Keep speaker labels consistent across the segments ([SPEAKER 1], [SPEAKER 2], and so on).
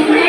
[SPEAKER 1] Amen.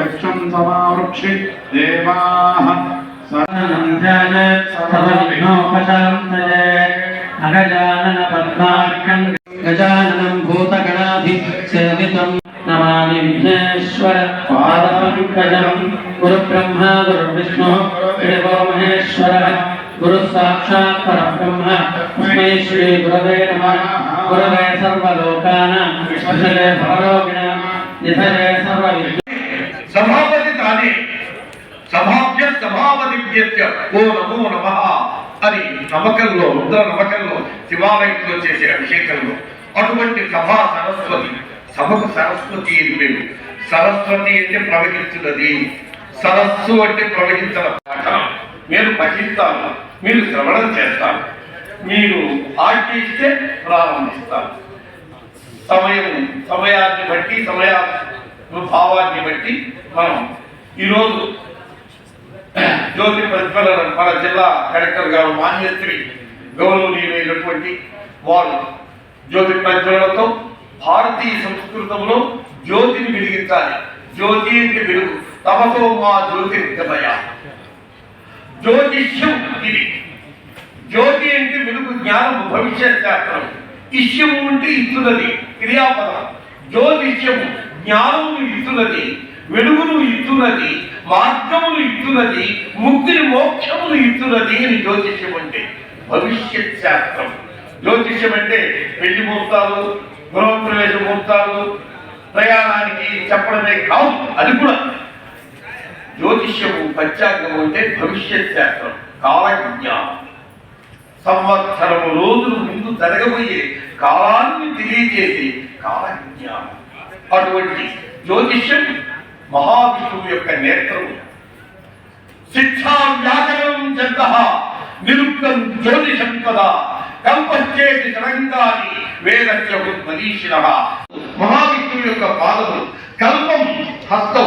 [SPEAKER 2] लक्ष्यं समावृक्षि देवाः गजाननं भूतगणाधिसेवितम् नमामि विघ्नेश्वर पादपङ्कजम् गुरुब्रह्मा गुरुर्विष्णुः देवो महेश्वरः गुरुः साक्षात् परब्रह्म तस्मै श्रीगुरवे नमः गुरवे सर्वलोकानां विश्वजले भवरोगिणाम्
[SPEAKER 3] సభాపతి తానే సభాభ్య సభాపతి ఓ నమో నమ అని నమకంలో రుద్ర నమకంలో శివాలయంలో చేసే అభిషేకంలో అటువంటి సభా సరస్వతి సభకు సరస్వతి అని సరస్వతి అంటే ప్రవహిస్తున్నది సరస్సు అంటే ప్రవహించిన పాట మీరు పఠిస్తారు మీరు శ్రవణం చేస్తారు మీరు ఆజ్ఞ ప్రారంభిస్తారు సమయం సమయాన్ని బట్టి సమయ భావాన్ని బట్టి మనం ఈరోజు జ్యోతి ప్రతిఫల మన జిల్లా కలెక్టర్ గారు మాన్యశ్రీ గౌరవనీయులైనటువంటి వారు జ్యోతి ప్రజ్వలతో భారతీయ సంస్కృతంలో జ్యోతిని వెలిగించాలి జ్యోతి వెలుగు తమతో మా జ్యోతి జ్యోతిష్యం ఇది జ్యోతి అంటే వెలుగు జ్ఞానం భవిష్యత్ శాస్త్రం ఇష్యం అంటే ఇస్తున్నది క్రియాపద జ్యోతిష్యము జ్ఞానము ఇస్తున్నది వెలుగును ఇస్తున్నది మార్గమును ఇస్తున్నది ముక్తిని మోక్షమును ఇస్తున్నది అని జ్యోతిష్యం అంటే భవిష్యత్ శాస్త్రం జ్యోతిష్యం అంటే పెళ్లి ముహూర్తాలు గృహప్రవేశ ముహూర్తాలు ప్రయాణానికి చెప్పడమే కావు అది కూడా జ్యోతిష్యము పంచాంగము అంటే భవిష్యత్ శాస్త్రం కాలజ్ఞానం సంవత్సరము రోజులు ముందు జరగబోయే కాలాన్ని తెలియజేసి కాలజ్ఞానం అటువంటి జ్యోతిష్యం మహావిష్ణువు యొక్క నేత్రము శిక్షా వ్యాకరణం చెంద నిరుక్తం జ్యోతిషం కదా వేదస్య మహావిష్ణువు యొక్క పాదము కల్పం హస్తం